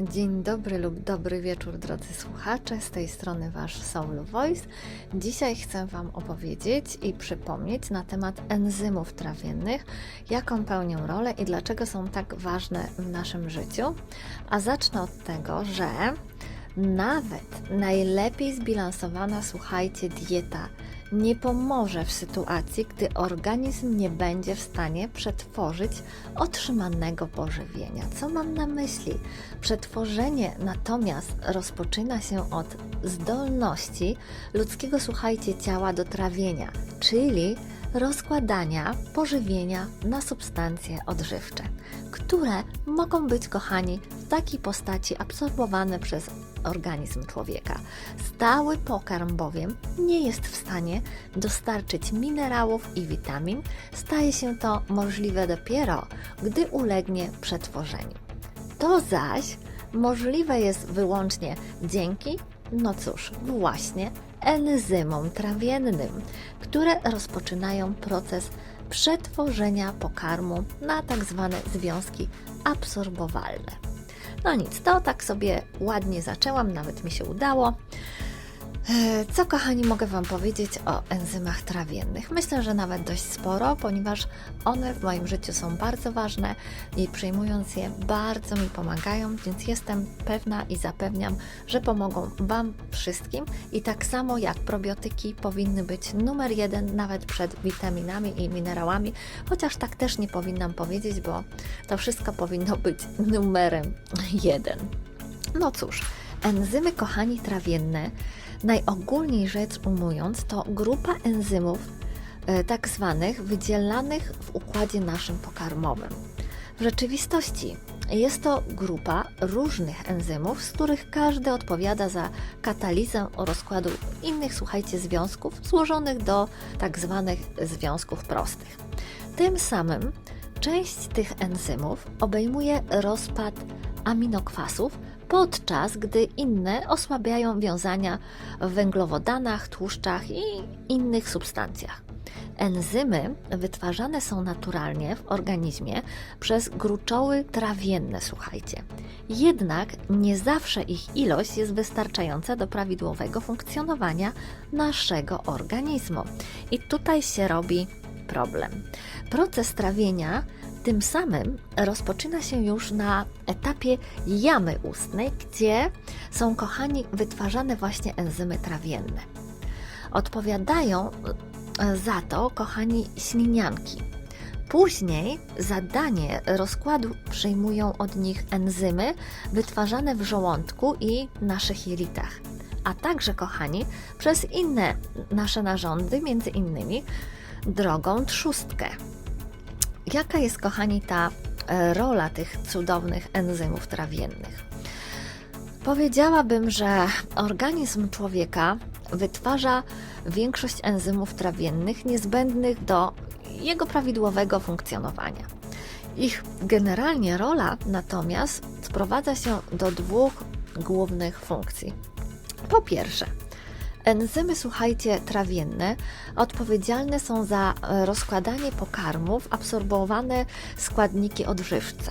Dzień dobry lub dobry wieczór, drodzy słuchacze. Z tej strony Wasz Soul Voice. Dzisiaj chcę Wam opowiedzieć i przypomnieć na temat enzymów trawiennych, jaką pełnią rolę i dlaczego są tak ważne w naszym życiu. A zacznę od tego, że nawet najlepiej zbilansowana, słuchajcie, dieta nie pomoże w sytuacji, gdy organizm nie będzie w stanie przetworzyć otrzymanego pożywienia. Co mam na myśli? Przetworzenie natomiast rozpoczyna się od zdolności ludzkiego, słuchajcie, ciała do trawienia, czyli rozkładania pożywienia na substancje odżywcze, które mogą być, kochani, w takiej postaci absorbowane przez organizm człowieka. Stały pokarm bowiem nie jest w stanie dostarczyć minerałów i witamin, staje się to możliwe dopiero, gdy ulegnie przetworzeniu. To zaś możliwe jest wyłącznie dzięki, no cóż, właśnie enzymom trawiennym, które rozpoczynają proces przetworzenia pokarmu na tak zwane związki absorbowalne. No nic, to tak sobie ładnie zaczęłam, nawet mi się udało. E, Co, kochani, mogę Wam powiedzieć o enzymach trawiennych? Myślę, że nawet dość sporo, ponieważ one w moim życiu są bardzo ważne i przyjmując je bardzo mi pomagają, więc jestem pewna i zapewniam, że pomogą Wam wszystkim i tak samo jak probiotyki powinny być numer jeden nawet przed witaminami i minerałami, chociaż tak też nie powinnam powiedzieć, bo to wszystko powinno być numerem jeden. No cóż, enzymy, kochani, trawienne Najogólniej rzecz ujmując, to grupa enzymów e, tak zwanych wydzielanych w układzie naszym pokarmowym. W rzeczywistości jest to grupa różnych enzymów, z których każdy odpowiada za katalizę rozkładu innych, słuchajcie, związków złożonych do tak zwanych związków prostych. Tym samym część tych enzymów obejmuje rozpad aminokwasów, podczas gdy inne osłabiają wiązania w węglowodanach, tłuszczach i innych substancjach. Enzymy wytwarzane są naturalnie w organizmie przez gruczoły trawienne, słuchajcie. Jednak nie zawsze ich ilość jest wystarczająca do prawidłowego funkcjonowania naszego organizmu. I tutaj się robi problem. Proces trawienia tym samym rozpoczyna się już na etapie jamy ustnej, gdzie są, kochani, wytwarzane właśnie enzymy trawienne. Odpowiadają e, za to, kochani, ślinianki. Później zadanie rozkładu przyjmują od nich enzymy wytwarzane w żołądku i naszych jelitach, a także, kochani, przez inne nasze narządy, między innymi drogą trzustkę. Jaka jest, kochani, ta e, rola tych cudownych enzymów trawiennych? Powiedziałabym, że organizm człowieka wytwarza większość enzymów trawiennych niezbędnych do jego prawidłowego funkcjonowania. Ich generalnie rola natomiast sprowadza się do dwóch głównych funkcji. Po pierwsze, Enzymy, słuchajcie, trawienne odpowiedzialne są za e, rozkładanie pokarmów, absorbowane składniki odżywcze.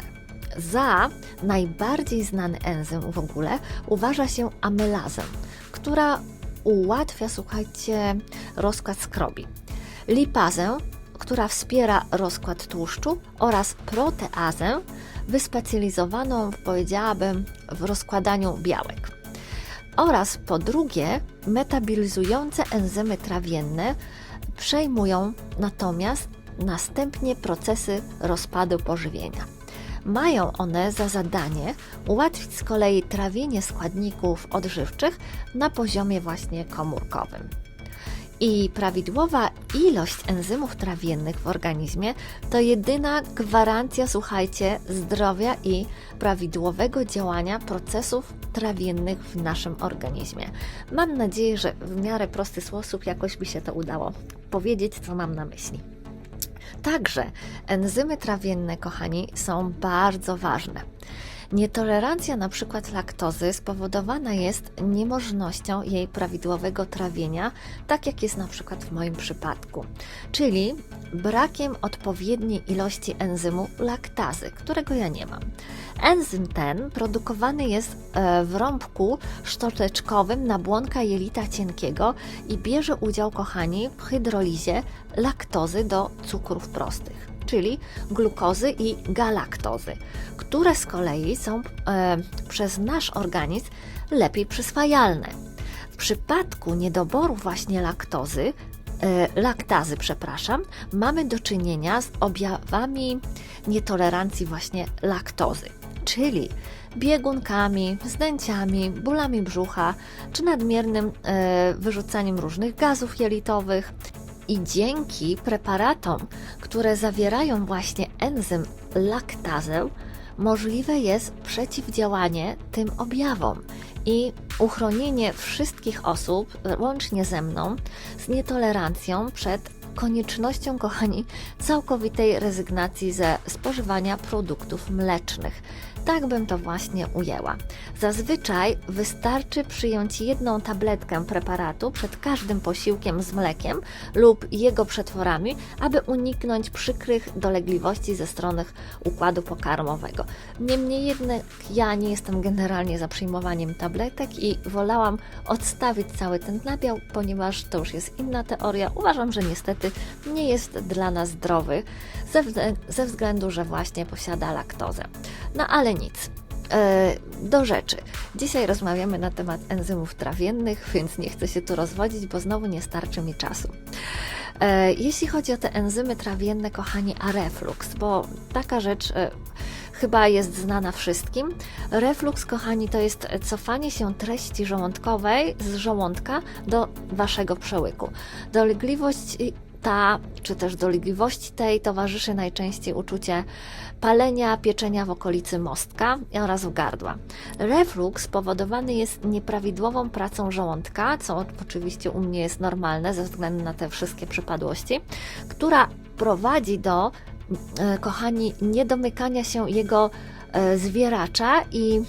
Za najbardziej znany enzym w ogóle uważa się amylazę, która ułatwia, słuchajcie, rozkład skrobi. Lipazę, która wspiera rozkład tłuszczu oraz proteazę, wyspecjalizowaną, powiedziałabym, w rozkładaniu białek oraz po drugie metabolizujące enzymy trawienne przejmują natomiast następnie procesy rozpadu pożywienia. Mają one za zadanie ułatwić z kolei trawienie składników odżywczych na poziomie właśnie komórkowym. I prawidłowa ilość enzymów trawiennych w organizmie to jedyna gwarancja, słuchajcie, zdrowia i prawidłowego działania procesów trawiennych w naszym organizmie. Mam nadzieję, że w miarę prosty sposób jakoś mi się to udało powiedzieć, co mam na myśli. Także enzymy trawienne, kochani, są bardzo ważne. Nietolerancja na przykład laktozy spowodowana jest niemożnością jej prawidłowego trawienia, tak jak jest na przykład w moim przypadku, czyli brakiem odpowiedniej ilości enzymu laktazy, którego ja nie mam. Enzym ten produkowany jest e, w rąbku szczoteczkowym nabłonka jelita cienkiego i bierze udział, kochani, w hydrolizie laktozy do cukrów prostych, czyli glukozy i galaktozy, które z kolei są e, przez nasz organizm lepiej przyswajalne. W przypadku niedoboru właśnie laktozy, e, laktazy, przepraszam, mamy do czynienia z objawami nietolerancji właśnie laktozy, czyli biegunkami, zdęciami, bólami brzucha czy nadmiernym e, wyrzucaniem różnych gazów jelitowych. I dzięki preparatom, które zawierają właśnie enzym laktazę, możliwe jest przeciwdziałanie tym objawom i uchronienie wszystkich osób, łącznie ze mną, z nietolerancją przed koniecznością, kochani, całkowitej rezygnacji ze spożywania produktów mlecznych. Tak bym to właśnie ujęła. Zazwyczaj wystarczy przyjąć jedną tabletkę preparatu przed każdym posiłkiem z mlekiem lub jego przetworami, aby uniknąć przykrych dolegliwości ze strony układu pokarmowego. Niemniej jednak ja nie jestem generalnie za przyjmowaniem tabletek i wolałam odstawić cały ten nabiał, ponieważ to już jest inna teoria. Uważam, że niestety nie jest dla nas zdrowy ze, ze względu, że właśnie posiada laktozę. No ale nic. E, do rzeczy. Dzisiaj rozmawiamy na temat enzymów trawiennych, więc nie chcę się tu rozwodzić, bo znowu nie starczy mi czasu. E, jeśli chodzi o te enzymy trawienne, kochani, a reflux, bo taka rzecz e, chyba jest znana wszystkim. Reflux, kochani, to jest cofanie się treści żołądkowej z żołądka do waszego przełyku. Dolegliwość ta, czy też dolegliwości tej towarzyszy najczęściej uczucie palenia, pieczenia w okolicy mostka oraz w gardła. Reflux spowodowany jest nieprawidłową pracą żołądka, co oczywiście u mnie jest normalne ze względu na te wszystkie przypadłości, która prowadzi do, e, kochani, niedomykania się jego e, zwieracza i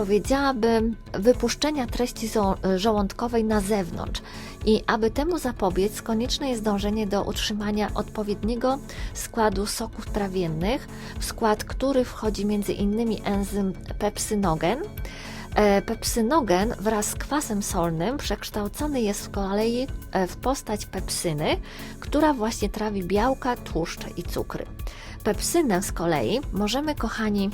powiedziałabym, wypuszczenia treści żołądkowej na zewnątrz. I aby temu zapobiec, konieczne jest dążenie do utrzymania odpowiedniego składu soków trawiennych, w skład który wchodzi m.in. enzym pepsynogen. E, pepsynogen wraz z kwasem solnym przekształcony jest z kolei e, w postać pepsyny, która właśnie trawi białka, tłuszcze i cukry. Pepsynę z kolei możemy, kochani,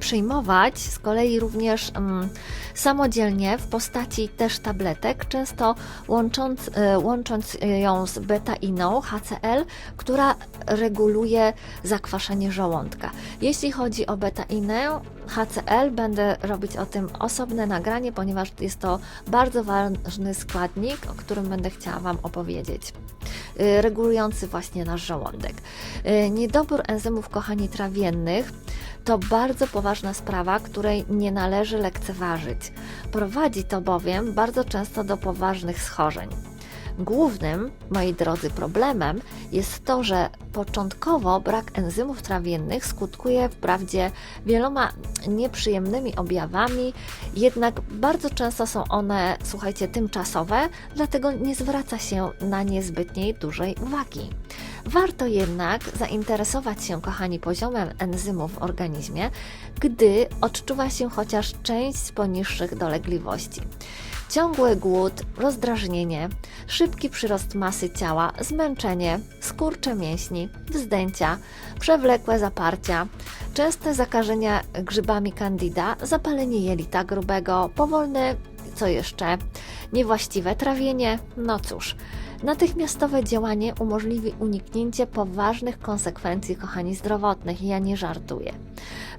przyjmować z kolei również um, samodzielnie w postaci też tabletek, często łącząc, e, łącząc ją z betainą HCl, która reguluje zakwaszenie żołądka. Jeśli chodzi o betainę, HCl będę robić o tym osobne nagranie, ponieważ jest to bardzo ważny składnik, o którym będę chciała Wam opowiedzieć. E, regulujący właśnie nasz żołądek. E, niedobór enzymów, kochani, trawiennych to bardzo poważna sprawa, której nie należy lekceważyć. Prowadzi to bowiem bardzo często do poważnych schorzeń. Głównym, moi drodzy, problemem jest to, że początkowo brak enzymów trawiennych skutkuje wprawdzie wieloma nieprzyjemnymi objawami, jednak bardzo często są one, słuchajcie, tymczasowe, dlatego nie zwraca się na nie zbytniej dużej uwagi. Warto jednak zainteresować się, kochani, poziomem enzymów w organizmie, gdy odczuwa się chociaż część z poniższych dolegliwości ciągły głód, rozdrażnienie, szybki przyrost masy ciała, zmęczenie, skurcze mięśni, wzdęcia, przewlekłe zaparcia, częste zakażenia grzybami candida, zapalenie jelita grubego, powolne, co jeszcze, niewłaściwe trawienie, no cóż, Natychmiastowe działanie umożliwi uniknięcie poważnych konsekwencji, kochani, zdrowotnych. Ja nie żartuję.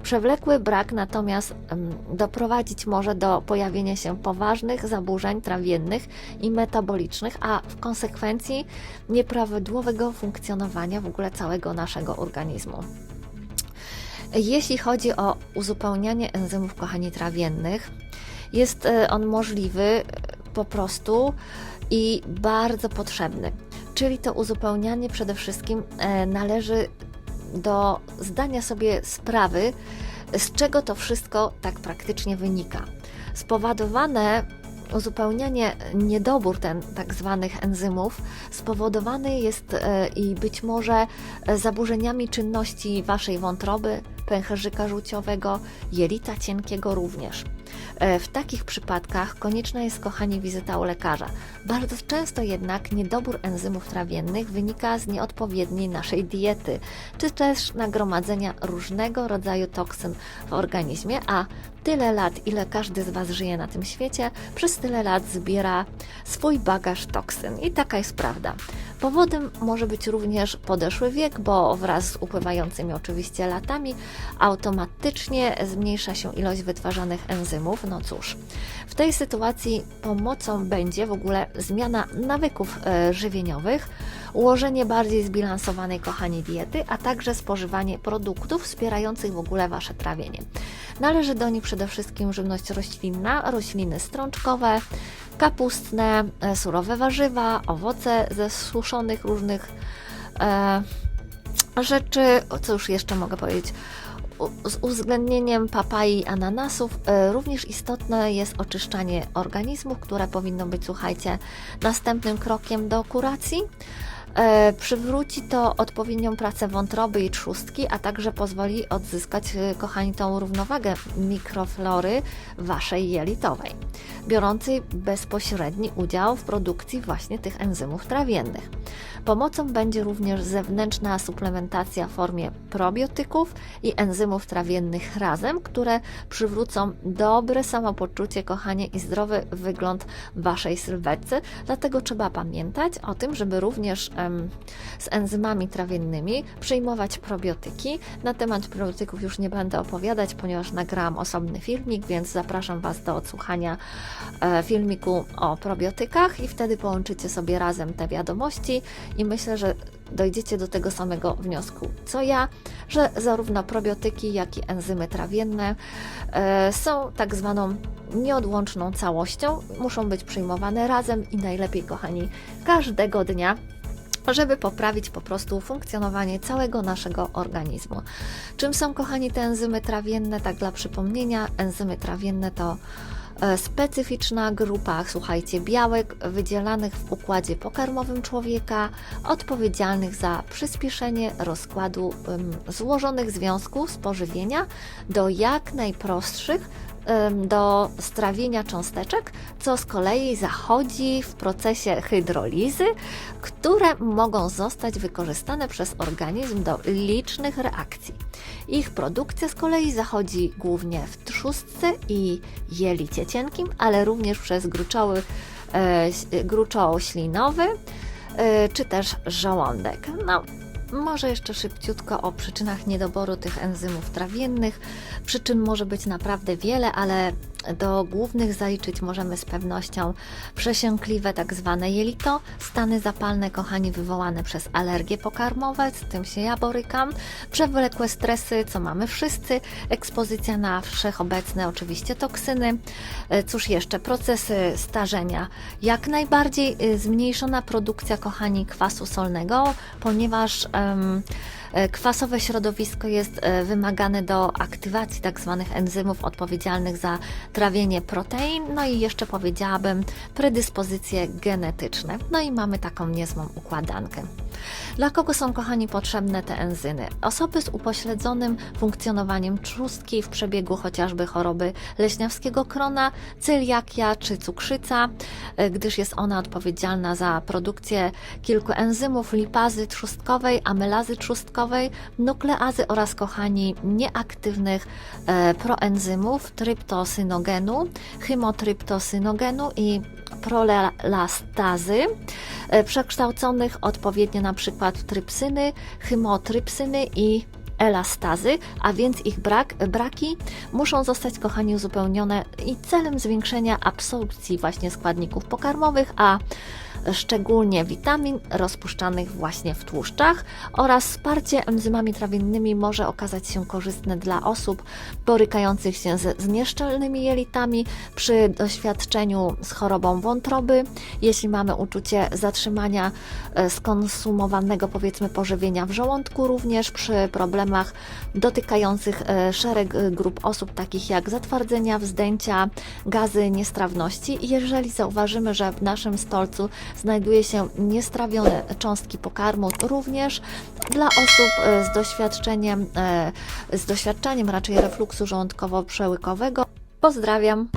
Przewlekły brak natomiast um, doprowadzić może do pojawienia się poważnych zaburzeń trawiennych i metabolicznych, a w konsekwencji nieprawidłowego funkcjonowania w ogóle całego naszego organizmu. Jeśli chodzi o uzupełnianie enzymów, kochani, trawiennych, jest e, on możliwy po prostu i bardzo potrzebny. Czyli to uzupełnianie przede wszystkim e, należy do zdania sobie sprawy Z czego to wszystko tak praktycznie wynika? Spowodowane uzupełnienie, niedobór ten tak zwanych enzymów spowodowany jest e, i być może e, zaburzeniami czynności waszej wątroby, pęcherzyka żółciowego, jelita cienkiego również. E, W takich przypadkach konieczna jest, kochani, wizyta u lekarza. Bardzo często jednak niedobór enzymów trawiennych wynika z nieodpowiedniej naszej diety, czy też nagromadzenia różnego rodzaju toksyn w organizmie, a tyle lat, ile każdy z Was żyje na tym świecie, przez tyle lat zbiera swój bagaż toksyn. I taka jest prawda. Powodem może być również podeszły wiek, bo wraz z upływającymi oczywiście latami automatycznie zmniejsza się ilość wytwarzanych enzymów. No cóż, w tej sytuacji pomocą będzie w ogóle zmiana nawyków e, żywieniowych, ułożenie bardziej zbilansowanej, kochani, diety, a także spożywanie produktów wspierających w ogóle Wasze trawienie. Należy do nich przede wszystkim żywność roślinna, rośliny strączkowe, kapustne, e, surowe warzywa, owoce ze suszonych różnych e, rzeczy. Co już jeszcze mogę powiedzieć? Z uwzględnieniem papai i ananasów e, również istotne jest oczyszczanie organizmów, które powinno być, słuchajcie, następnym krokiem do kuracji. E, przywróci to odpowiednią pracę wątroby i trzustki, a także pozwoli odzyskać, e, kochani, tą równowagę mikroflory waszej jelitowej, biorącej bezpośredni udział w produkcji właśnie tych enzymów trawiennych. Pomocą będzie również zewnętrzna suplementacja w formie probiotyków i enzymów trawiennych razem, które przywrócą dobre samopoczucie, kochanie i zdrowy wygląd waszej sylwetce. Dlatego trzeba pamiętać o tym, żeby również em, z enzymami trawiennymi przyjmować probiotyki. Na temat probiotyków już nie będę opowiadać, ponieważ nagrałam osobny filmik, więc zapraszam Was do odsłuchania e, filmiku o probiotykach i wtedy połączycie sobie razem te wiadomości i myślę, że dojdziecie do tego samego wniosku co ja, że zarówno probiotyki, jak i enzymy trawienne e, są tak zwaną nieodłączną całością, muszą być przyjmowane razem i najlepiej, kochani, każdego dnia żeby poprawić po prostu funkcjonowanie całego naszego organizmu. Czym są, kochani, te enzymy trawienne? Tak dla przypomnienia, enzymy trawienne to specyficzna grupa, słuchajcie, białek wydzielanych w układzie pokarmowym człowieka, odpowiedzialnych za przyspieszenie rozkładu złożonych związków spożywienia do jak najprostszych do strawienia cząsteczek, co z kolei zachodzi w procesie hydrolizy, które mogą zostać wykorzystane przez organizm do licznych reakcji. Ich produkcja z kolei zachodzi głównie w trzustce i jelicie cienkim, ale również przez gruczoły, e, gruczoł ślinowy e, czy też żołądek. No, może jeszcze szybciutko o przyczynach niedoboru tych enzymów trawiennych. Przyczyn może być naprawdę wiele, ale do głównych zaliczyć możemy z pewnością przesiąkliwe tak zwane jelito, stany zapalne, kochani, wywołane przez alergie pokarmowe, z tym się ja borykam, przewlekłe stresy, co mamy wszyscy, ekspozycja na wszechobecne oczywiście toksyny, E, cóż jeszcze, procesy starzenia, jak najbardziej e, zmniejszona produkcja, kochani, kwasu solnego, ponieważ e, kwasowe środowisko jest e, wymagane do aktywacji tak zwanych enzymów odpowiedzialnych za trawienie protein, no i jeszcze powiedziałabym predyspozycje genetyczne. No i mamy taką niezłą układankę. Dla kogo są, kochani, potrzebne te enzymy? Osoby z upośledzonym funkcjonowaniem trzustki w przebiegu chociażby choroby leśniawskiego krona, celiakia czy cukrzyca, e, gdyż jest ona odpowiedzialna za produkcję kilku enzymów lipazy trzustkowej, amylazy trzustkowej, nukleazy oraz, kochani, nieaktywnych e, proenzymów tryptosynogenu, chymotryptosynogenu i prolelastazy, przekształconych odpowiednio na przykład trypsyny, chymotrypsyny i elastazy, a więc ich brak, braki muszą zostać, kochani, uzupełnione i celem zwiększenia absorpcji właśnie składników pokarmowych, a szczególnie witamin rozpuszczanych właśnie w tłuszczach oraz wsparcie enzymami trawiennymi może okazać się korzystne dla osób borykających się z, nieszczelnymi jelitami przy doświadczeniu z chorobą wątroby, jeśli mamy uczucie zatrzymania e, skonsumowanego powiedzmy pożywienia w żołądku, również przy problemach dotykających e, szereg e, grup osób, takich jak zatwardzenia, wzdęcia, gazy, niestrawności. Jeżeli zauważymy, że w naszym stolcu znajduje się niestrawione cząstki pokarmu, również dla osób e, z doświadczeniem, e, z doświadczeniem raczej refluksu żołądkowo-przełykowego. Pozdrawiam!